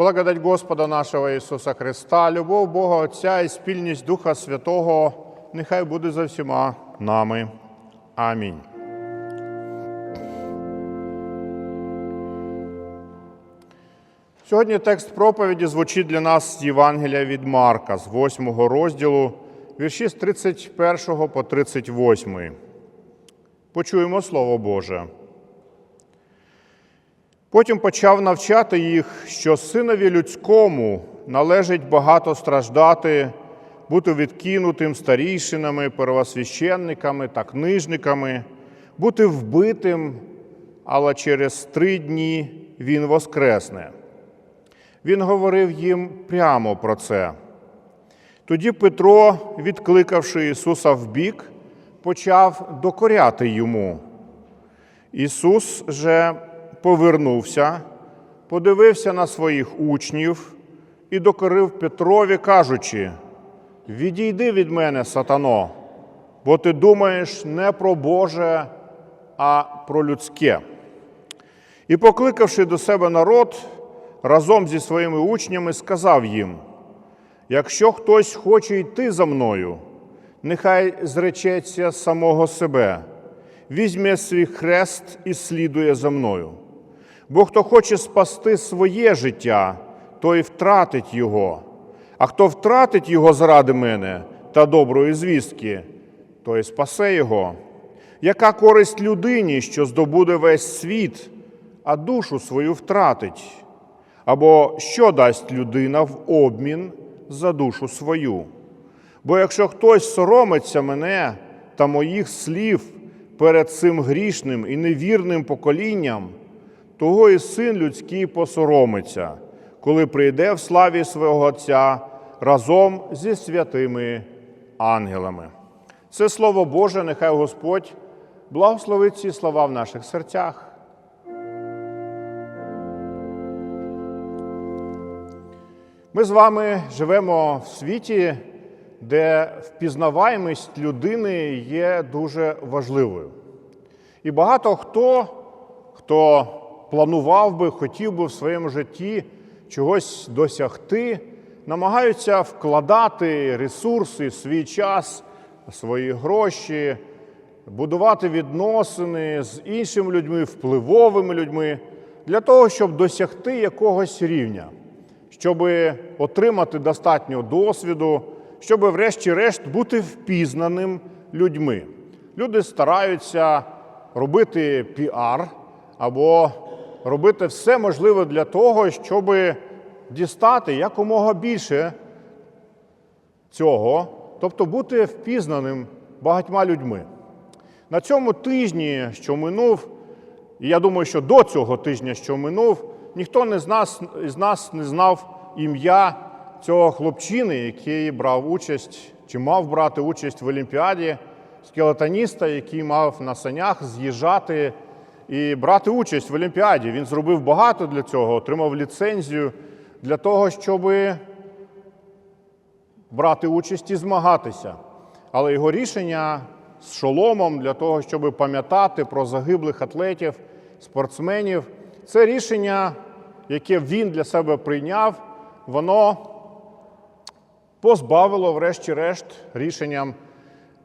Благодать Господа нашого Ісуса Христа, любов Бога Отця і спільність Духа Святого нехай буде за всіма нами. Амінь. Сьогодні текст проповіді звучить для нас з Євангелія від Марка з 8 розділу, вірші з 31 по 38. Почуємо Слово Боже. Потім почав навчати їх, що синові людському належить багато страждати, бути відкинутим старійшинами, первосвященниками та книжниками, бути вбитим, але через три дні він воскресне. Він говорив їм прямо про це. Тоді Петро, відкликавши Ісуса вбік, почав докоряти йому. Ісус же повернувся, подивився на своїх учнів і докорив Петрові, кажучи: Відійди від мене, сатано, бо ти думаєш не про Боже, а про людське. І, покликавши до себе народ, разом зі своїми учнями сказав їм: Якщо хтось хоче йти за мною, нехай зречеться самого себе, візьме свій хрест і слідує за мною. Бо хто хоче спасти своє життя, той втратить його, а хто втратить його заради мене та доброї звістки, той спасе його. Яка користь людині, що здобуде весь світ, а душу свою втратить? Або що дасть людина в обмін за душу свою? Бо якщо хтось соромиться мене та моїх слів перед цим грішним і невірним поколінням, того і син людський посоромиться, коли прийде в славі свого Отця разом зі святими ангелами. Це слово Боже, нехай Господь благословить ці слова в наших серцях. Ми з вами живемо в світі, де впізнаваємість людини є дуже важливою. І багато хто, хто планував би, хотів би в своєму житті чогось досягти, намагаються вкладати ресурси, свій час, свої гроші, будувати відносини з іншими людьми, впливовими людьми, для того, щоб досягти якогось рівня щоб отримати достатньо досвіду, щоб, врешті-решт, бути впізнаним людьми. Люди стараються робити піар або робити все можливе для того, щоб дістати якомога більше цього, тобто бути впізнаним багатьма людьми. На цьому тижні, що минув, і я думаю, що до цього тижня, що минув, ніхто не з нас, з нас не знав ім'я цього хлопчини, який брав участь чи мав брати участь в Олімпіаді, скелетоніста, який мав на санях з'їжджати і брати участь в Олімпіаді. Він зробив багато для цього, отримав ліцензію для того, щоб брати участь і змагатися. Але його рішення з шоломом для того, щоб пам'ятати про загиблих атлетів, спортсменів, це рішення, яке він для себе прийняв, воно позбавило, врешті-решт, рішенням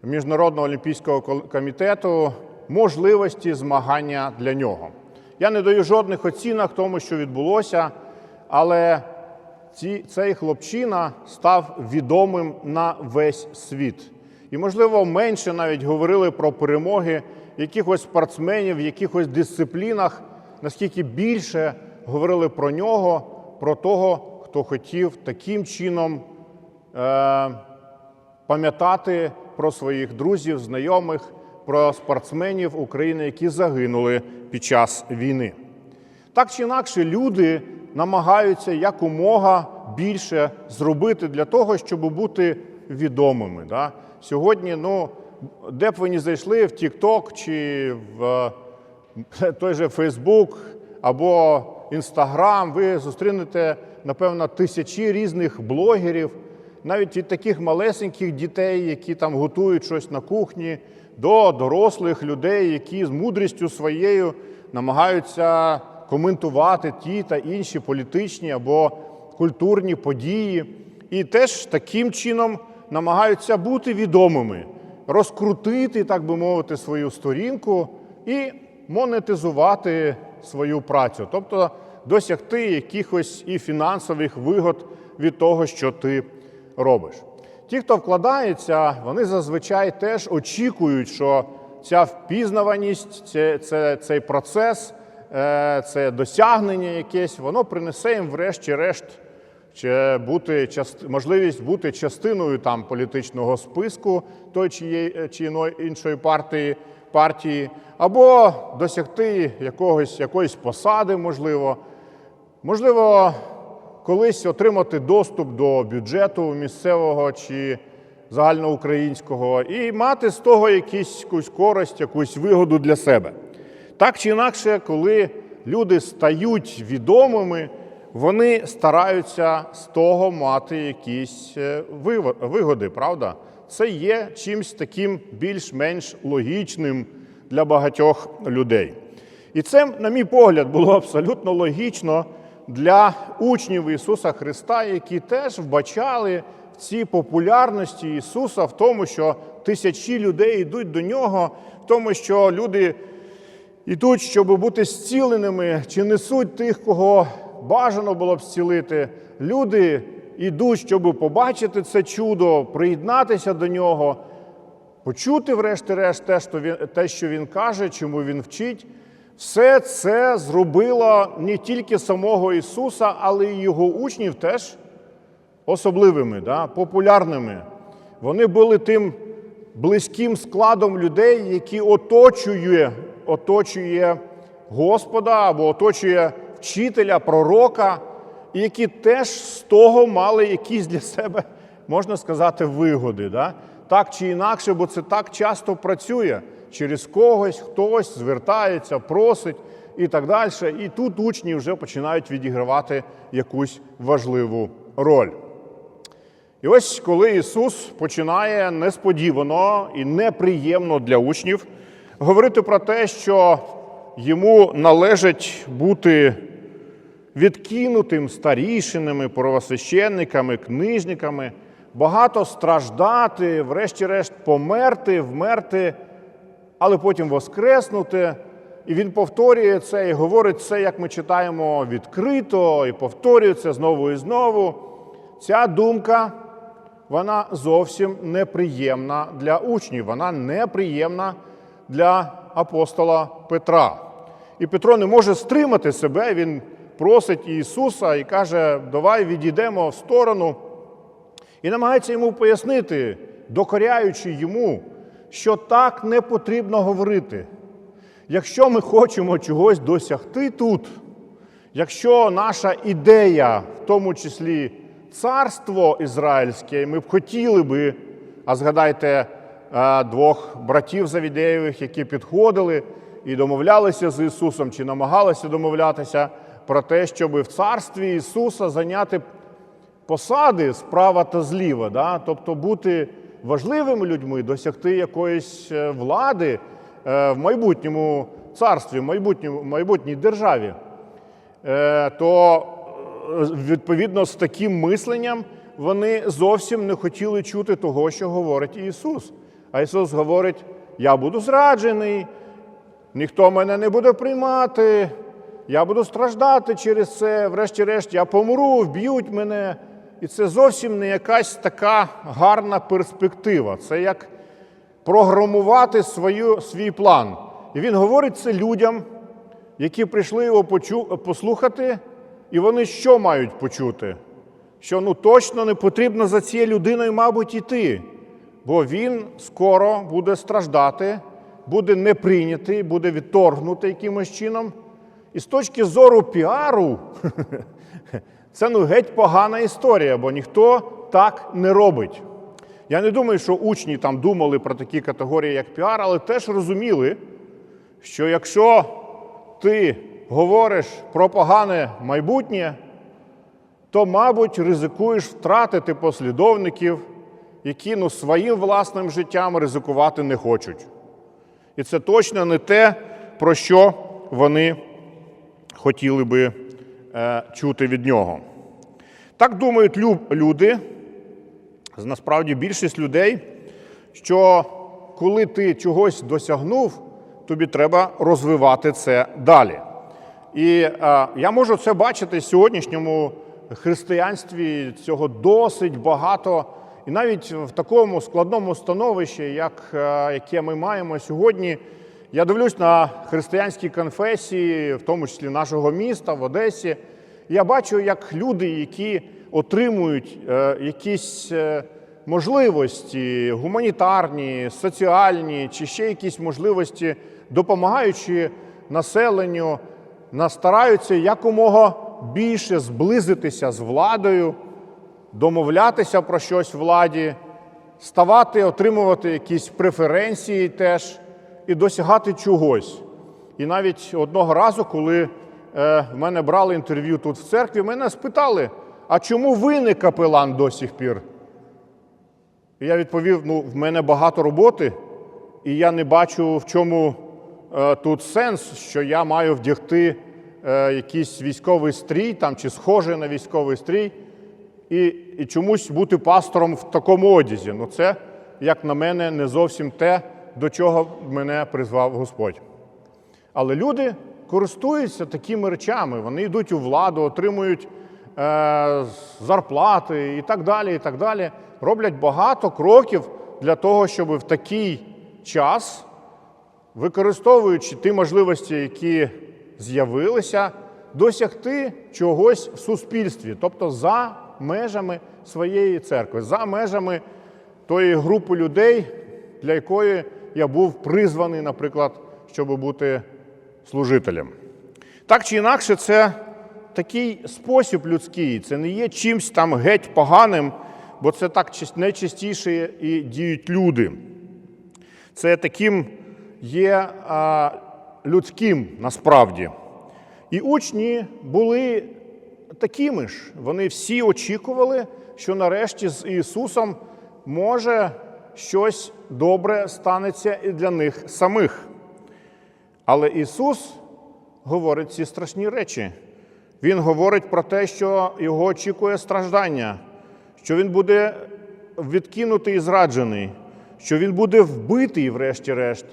Міжнародного олімпійського комітету можливості змагання для нього. Я не даю жодних оцінок тому, що відбулося, але ці, цей хлопчина став відомим на весь світ. І, можливо, менше навіть говорили про перемоги якихось спортсменів в якихось дисциплінах, наскільки більше говорили про нього, про того, хто хотів таким чином е, пам'ятати про своїх друзів, знайомих, про спортсменів України, які загинули під час війни. Так чи інакше, люди намагаються якомога більше зробити для того, щоб бути відомими. Да? Сьогодні, ну, де б ви не зайшли в TikTok чи в той же Facebook або Instagram, ви зустрінете, напевно, тисячі різних блогерів, навіть від таких малесеньких дітей, які там готують щось на кухні, до дорослих людей, які з мудрістю своєю намагаються коментувати ті та інші політичні або культурні події, і теж таким чином намагаються бути відомими, розкрутити, так би мовити, свою сторінку і монетизувати свою працю, тобто досягти якихось і фінансових вигод від того, що ти робиш. Ті, хто вкладається, вони зазвичай теж очікують, що ця впізнаваність, це, це, цей процес, е, це досягнення якесь, воно принесе їм, врешті-решт, чи бути можливість бути частиною там політичного списку той чи, є- чи іншої партії, партії, або досягти якогось, якоїсь посади, можливо, можливо, колись отримати доступ до бюджету місцевого чи загальноукраїнського і мати з того якусь користь, якусь вигоду для себе. Так чи інакше, коли люди стають відомими, вони стараються з того мати якісь е, вигоди, правда? Це є чимось таким більш-менш логічним для багатьох людей. І це, на мій погляд, було абсолютно логічно для учнів Ісуса Христа, які теж вбачали в цій популярності Ісуса в тому, що тисячі людей йдуть до нього, в тому, що люди йдуть, щоб бути зціленими, чи несуть тих, кого бажано було б зцілити. Люди йдуть, щоб побачити це чудо, приєднатися до нього, почути, врешті-решт, те, що він, каже, чому він вчить. Все це зробило не тільки самого Ісуса, але й його учнів теж особливими, да, популярними. Вони були тим близьким складом людей, які оточує, оточує Господа або оточує вчителя, пророка, і які теж з того мали якісь для себе, можна сказати, вигоди. Да? Так чи інакше, бо це так часто працює. Через когось хтось звертається, просить і так далі. І тут учні вже починають відігравати якусь важливу роль. І ось коли Ісус починає несподівано і неприємно для учнів говорити про те, що йому належить бути відкинутим старішинами, правосвященниками, книжниками, багато страждати, врешті-решт померти, вмерти, але потім воскреснути. І він повторює це і говорить це, як ми читаємо, відкрито, і повторює це знову і знову. Ця думка вона зовсім неприємна для учнів, вона неприємна для апостола Петра. І Петро не може стримати себе, він просить Ісуса і каже: давай відійдемо в сторону. І намагається йому пояснити, докоряючи йому, що так не потрібно говорити. Якщо ми хочемо чогось досягти тут, якщо наша ідея, в тому числі царство ізраїльське, ми б хотіли би, а згадайте е, двох братів Завідеєвих, які підходили і домовлялися з Ісусом, чи намагалися домовлятися про те, щоб в царстві Ісуса зайняти посади справа та зліва, да? тобто бути важливими людьми, досягти якоїсь е, влади е, в майбутньому царстві, в майбутньому, майбутній державі, Е, то відповідно з таким мисленням вони зовсім не хотіли чути того, що говорить Ісус. А Ісус говорить: Я буду зраджений, ніхто мене не буде приймати, я буду страждати через це, врешті-решт, я помру, вб'ють мене. І це зовсім не якась така гарна перспектива. Це як програмувати свою, свій план. І він говорить це людям, які прийшли його почу, послухати, і вони що мають почути? Що ну точно не потрібно за цією людиною, мабуть, іти, бо він скоро буде страждати, буде не прийнятий, буде відторгнутий якимось чином. І з точки зору піару, це ну геть погана історія, бо ніхто так не робить. Я не думаю, що учні там думали про такі категорії, як піар, але теж розуміли, що якщо ти говориш про погане майбутнє, то, мабуть, ризикуєш втратити послідовників, які ну, своїм власним життям ризикувати не хочуть. І це точно не те, про що вони хотіли би чути від нього. Так думають люди, насправді більшість людей, що коли ти чогось досягнув, тобі треба розвивати це далі. І е, я можу це бачити в сьогоднішньому християнстві. Цього досить багато. І навіть в такому складному становищі, як, е, яке ми маємо сьогодні, я дивлюсь на християнські конфесії, в тому числі нашого міста в Одесі. Я бачу, як люди, які отримують е, якісь е, можливості гуманітарні, соціальні чи ще якісь можливості, допомагаючи населенню, настараються якомога більше зблизитися з владою, домовлятися про щось владі, ставати, отримувати якісь преференції теж і досягати чогось. І навіть одного разу, коли е, в мене брали інтерв'ю тут в церкві, мене спитали, а чому ви не капелан до сих пір? І я відповів: ну, в мене багато роботи, і я не бачу, в чому е, тут сенс, що я маю вдягти е, якийсь військовий стрій там, чи схожий на військовий стрій, і, і чомусь бути пастором в такому одязі. Ну, це, як на мене, не зовсім те, до чого мене призвав Господь. Але люди користуються такими речами. Вони йдуть у владу, отримують е, зарплати і так далі. і так далі. Роблять багато кроків для того, щоб в такий час, використовуючи ті можливості, які з'явилися, досягти чогось в суспільстві, тобто за межами своєї церкви, за межами тої групи людей, для якої я був призваний, наприклад, щоб бути служителем. Так чи інакше, це такий спосіб людський, це не є чимсь там геть поганим, бо це так найчастіше і діють люди. Це таким є а, людським насправді. І учні були такими ж. Вони всі очікували, що нарешті з Ісусом може щось добре станеться і для них самих. Але Ісус говорить ці страшні речі. Він говорить про те, що його очікує страждання, що він буде відкинутий і зраджений, що він буде вбитий, врешті-решт.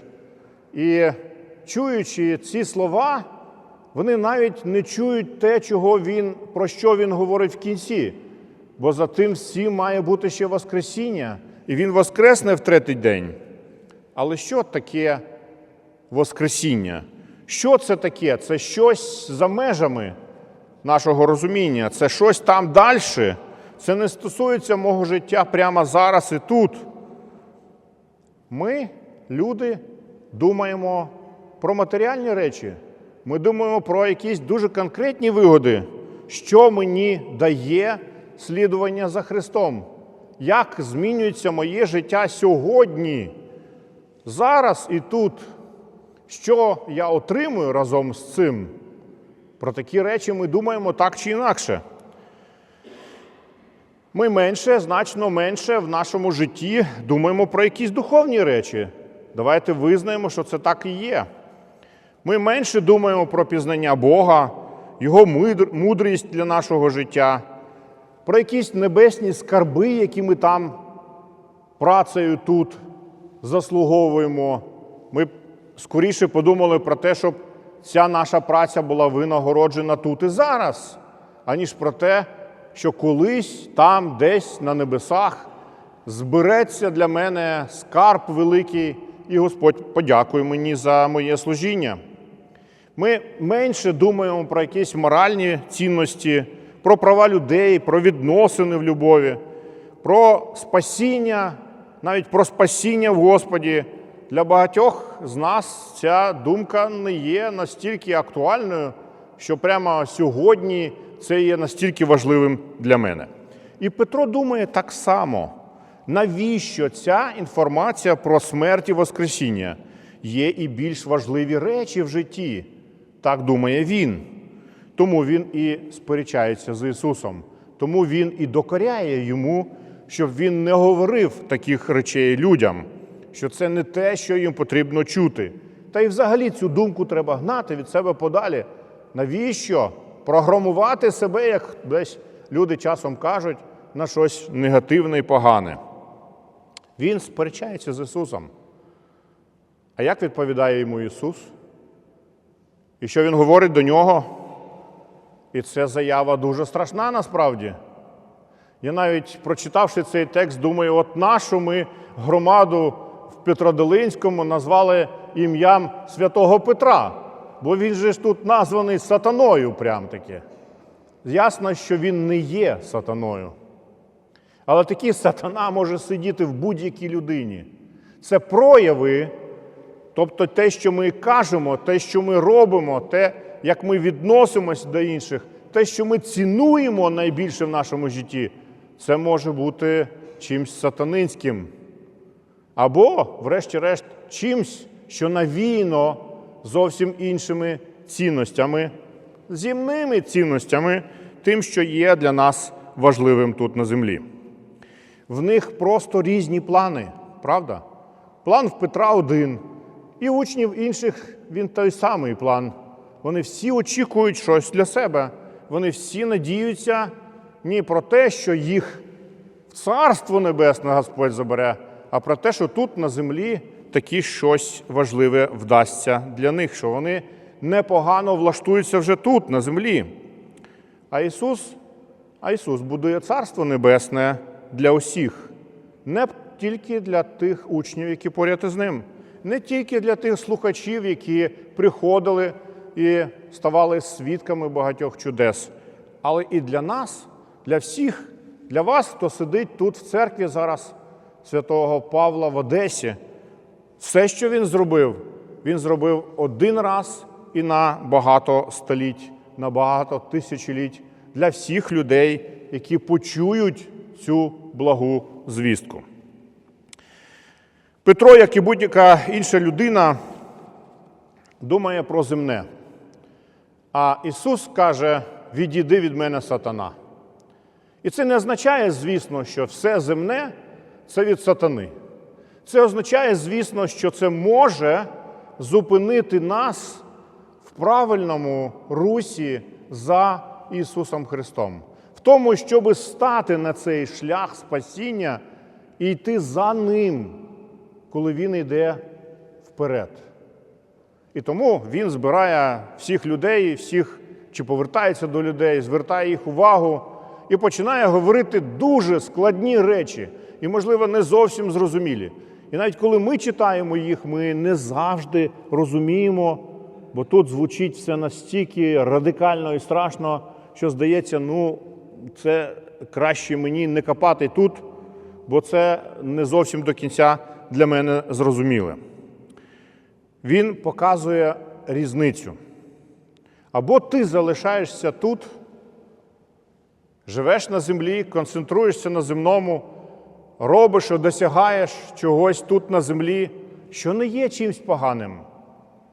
І чуючи ці слова, вони навіть не чують те, чого він, про що він говорить в кінці. Бо за тим всім має бути ще Воскресіння, і він воскресне в третій день. Але що таке Воскресіння? Що це таке? Це щось за межами нашого розуміння, це щось там далі. Це не стосується мого життя прямо зараз і тут. Ми, люди, думаємо про матеріальні речі. Ми думаємо про якісь дуже конкретні вигоди, що мені дає слідування за Христом, як змінюється моє життя сьогодні, зараз і тут. Що я отримую разом з цим? Про такі речі ми думаємо так чи інакше. Ми менше, значно менше в нашому житті думаємо про якісь духовні речі. Давайте визнаємо, що це так і є. Ми менше думаємо про пізнання Бога, Його мудрість для нашого життя, про якісь небесні скарби, які ми там працею тут заслуговуємо. Ми скоріше подумали про те, щоб ця наша праця була винагороджена тут і зараз, аніж про те, що колись там, десь на небесах, збереться для мене скарб великий, і Господь подякує мені за моє служіння. Ми менше думаємо про якісь моральні цінності, про права людей, про відносини в любові, про спасіння, навіть про спасіння в Господі. Для багатьох з нас ця думка не є настільки актуальною, що прямо сьогодні це є настільки важливим для мене. І Петро думає так само, навіщо ця інформація про смерть і Воскресіння? Є і більш важливі речі в житті. Так думає він. Тому він і сперечається з Ісусом. Тому він і докоряє йому, щоб він не говорив таких речей людям, що це не те, що їм потрібно чути. Та й взагалі цю думку треба гнати від себе подалі. Навіщо програмувати себе як десь люди часом кажуть на щось негативне і погане. Він сперечається з Ісусом. А як відповідає йому Ісус? І що Він говорить до нього? І це заява дуже страшна насправді. Я навіть прочитавши цей текст, думаю, от нашу ми громаду в Петродолинському назвали ім'ям святого Петра, бо він же ж тут названий сатаною прям таки. Ясно, що він не є сатаною. Але такий сатана може сидіти в будь-якій людині. Це прояви, тобто те, що ми кажемо, те, що ми робимо, те, як ми відносимось до інших, те, що ми цінуємо найбільше в нашому житті, це може бути чимсь сатанинським. Або, врешті-решт, чимсь, що навіяно зовсім іншими цінностями, земними цінностями, тим, що є для нас важливим тут на землі. В них просто різні плани, правда? План в Петра один, і учнів інших він той самий план. Вони всі очікують щось для себе. Вони всі надіються не про те, що їх в Царство Небесне Господь забере, а про те, що тут на землі такі щось важливе вдасться для них, що вони непогано влаштуються вже тут, на землі. А Ісус, а Ісус будує Царство Небесне для усіх, не тільки для тих учнів, які поряд із ним, не тільки для тих слухачів, які приходили і ставали свідками багатьох чудес, але і для нас, для всіх, для вас, хто сидить тут в церкві зараз святого Павла в Одесі. Все, що він зробив, він зробив один раз і на багато століть, на багато тисячоліть для всіх людей, які почують цю благу звістку. Петро, як і будь-яка інша людина, думає про земне. А Ісус каже: відійди від мене сатана. І це не означає, звісно, що все земне це від сатани. Це означає, звісно, що це може зупинити нас в правильному русі за Ісусом Христом, в тому, щоб стати на цей шлях спасіння і йти за Ним, коли Він йде вперед. І тому він збирає всіх людей, всіх чи повертається до людей, звертає їх увагу і починає говорити дуже складні речі, і, можливо, не зовсім зрозумілі. І навіть коли ми читаємо їх, ми не завжди розуміємо, бо тут звучить все настільки радикально і страшно, що здається, ну, це краще мені не копати тут, бо це не зовсім до кінця для мене зрозуміле. Він показує різницю. Або ти залишаєшся тут, живеш на землі, концентруєшся на земному, робиш і досягаєш чогось тут на землі, що не є чимось поганим.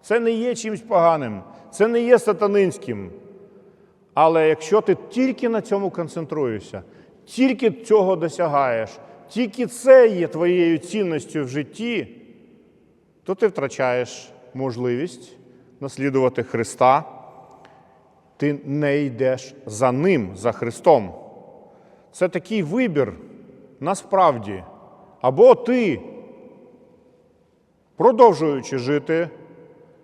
Це не є чимось поганим, це не є сатанинським. Але якщо ти тільки на цьому концентруєшся, тільки цього досягаєш, тільки це є твоєю цінністю в житті, то ти втрачаєш можливість наслідувати Христа, ти не йдеш за Ним, за Христом. Це такий вибір насправді. Або ти, продовжуючи жити,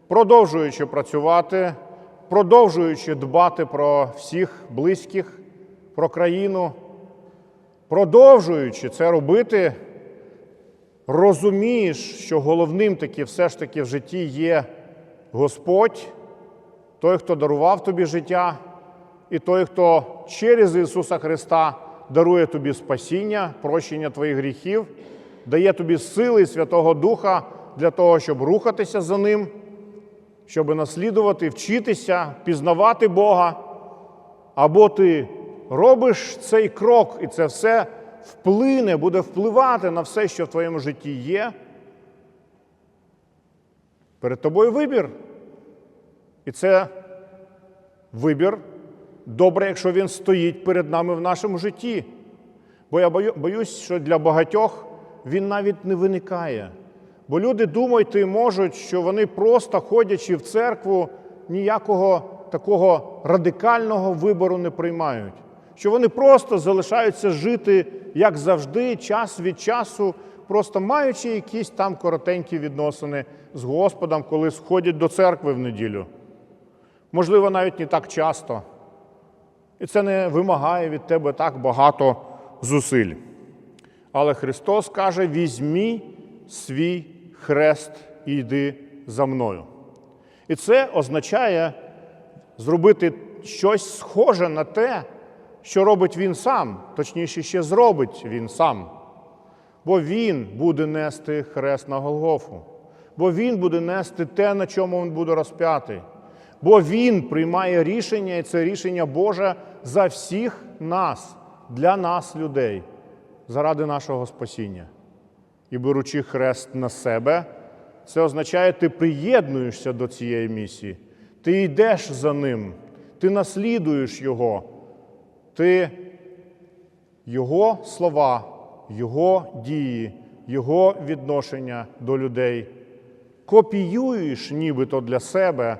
продовжуючи працювати, продовжуючи дбати про всіх близьких, про країну, продовжуючи це робити, розумієш, що головним таки все ж таки в житті є Господь, той, хто дарував тобі життя, і той, хто через Ісуса Христа дарує тобі спасіння, прощення твоїх гріхів, дає тобі сили Святого Духа для того, щоб рухатися за Ним, щоб наслідувати, вчитися, пізнавати Бога. Або ти робиш цей крок, і це все вплине, буде впливати на все, що в твоєму житті є. Перед тобою вибір. І це вибір добре, якщо він стоїть перед нами в нашому житті. Бо я бою- боюсь, що для багатьох він навіть не виникає. Бо люди думають і можуть, що вони просто ходячи в церкву, ніякого такого радикального вибору не приймають. Що вони просто залишаються жити, як завжди, час від часу, просто маючи якісь там коротенькі відносини з Господом, коли сходять до церкви в неділю. Можливо, навіть не так часто. І це не вимагає від тебе так багато зусиль. Але Христос каже: візьмі свій хрест і йди за мною. І це означає зробити щось схоже на те, що робить він сам, точніше, ще зробить він сам. Бо він буде нести хрест на Голгофу, бо він буде нести те, на чому він буде розп'ятий. Бо він приймає рішення, і це рішення Боже за всіх нас, для нас, людей, заради нашого спасіння. І беручи хрест на себе, це означає, ти приєднуєшся до цієї місії, ти йдеш за ним, ти наслідуєш Його, ти Його слова, Його дії, Його відношення до людей копіюєш нібито для себе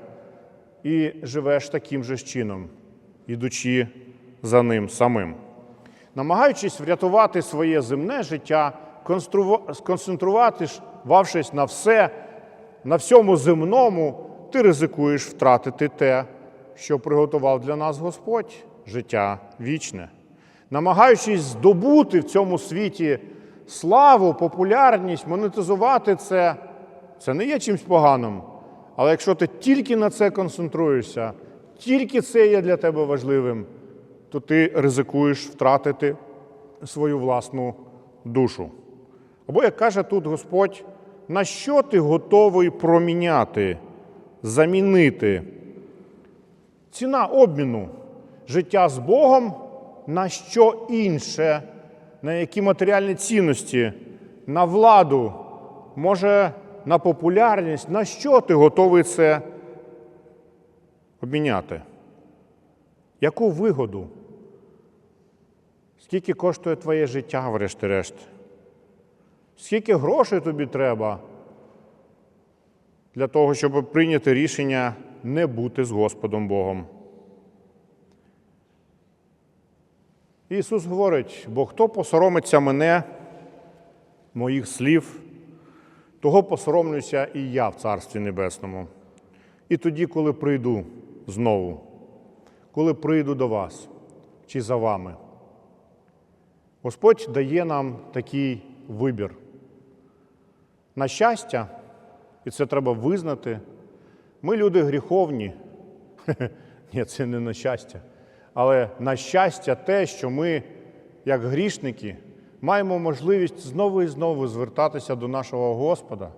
і живеш таким же чином, ідучи за ним самим. Намагаючись врятувати своє земне життя, сконцентрувавшись на все, на всьому земному, ти ризикуєш втратити те, що приготував для нас Господь життя вічне. Намагаючись здобути в цьому світі славу, популярність, монетизувати це, це не є чимось поганим. Але якщо ти тільки на це концентруєшся, тільки це є для тебе важливим, то ти ризикуєш втратити свою власну душу. Або, як каже тут Господь, на що ти готовий проміняти, замінити? Ціна обміну життя з Богом на що інше, на які матеріальні цінності, на владу, може, на популярність, на що ти готовий це обміняти? Яку вигоду? Скільки коштує твоє життя, врешті-решт? Скільки грошей тобі треба для того, щоб прийняти рішення не бути з Господом Богом? Ісус говорить, бо хто посоромиться мене, моїх слів, того посоромлюся і я в Царстві Небесному. І тоді, коли прийду знову, коли прийду до вас чи за вами, Господь дає нам такий вибір. На щастя, і це треба визнати, ми люди гріховні. Ні, це не на щастя. Але на щастя, те, що ми, як грішники, маємо можливість знову і знову звертатися до нашого Господа,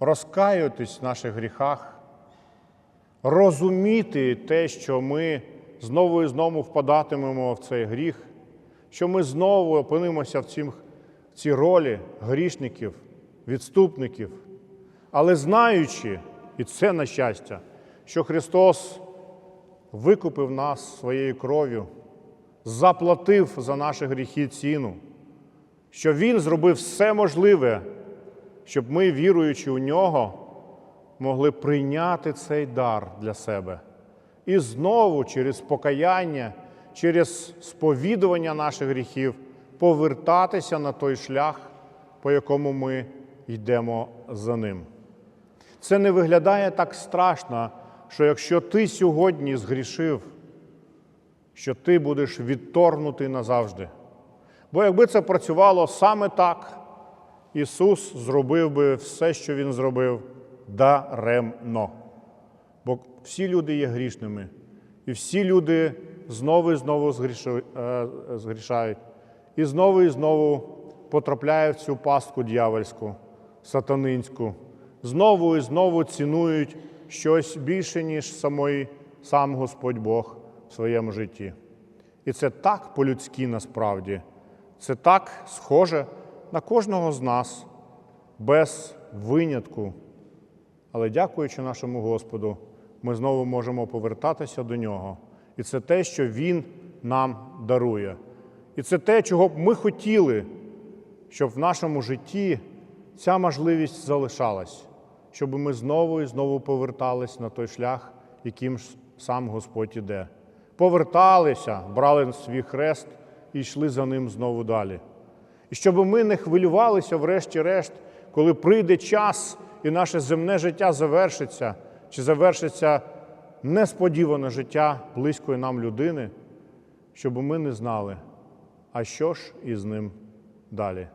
розкаюватись в наших гріхах, розуміти те, що ми знову і знову впадатимемо в цей гріх, що ми знову опинимося в, цім, в цій ролі грішників, відступників, але знаючи, і це на щастя, що Христос викупив нас своєю кров'ю, заплатив за наші гріхи ціну, що Він зробив все можливе, щоб ми, віруючи у нього, могли прийняти цей дар для себе. І знову через покаяння, через сповідування наших гріхів повертатися на той шлях, по якому ми йдемо за ним. Це не виглядає так страшно, що якщо ти сьогодні згрішив, що ти будеш відторгнутий назавжди. Бо якби це працювало саме так, Ісус зробив би все, що Він зробив, даремно. Бо всі люди є грішними, і всі люди знову і знову згрішають, і знову і знову потрапляють в цю пастку дьявольську, сатанинську, знову і знову цінують щось більше, ніж самої, сам Господь Бог в своєму житті. І це так по-людськи насправді, це так схоже на кожного з нас, без винятку. Але дякуючи нашому Господу, ми знову можемо повертатися до Нього. І це те, що Він нам дарує. І це те, чого б ми хотіли, щоб в нашому житті ця можливість залишалась щоб ми знову і знову повертались на той шлях, яким сам Господь іде. поверталися, брали свій хрест і йшли за ним знову далі. І щоб ми не хвилювалися, врешті-решт, коли прийде час і наше земне життя завершиться, чи завершиться несподіване життя близької нам людини, щоб ми не знали, а що ж із ним далі.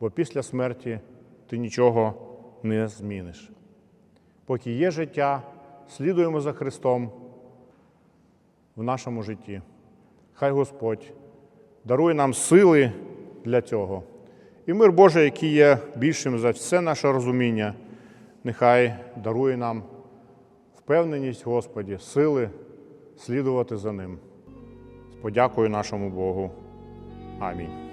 Бо після смерті ти нічого не зміниш. Поки є життя, слідуємо за Христом в нашому житті. Хай Господь дарує нам сили для цього. І мир Божий, який є більшим за все наше розуміння, нехай дарує нам впевненість, Господі, сили слідувати за ним. З подякою нашому Богу. Амінь.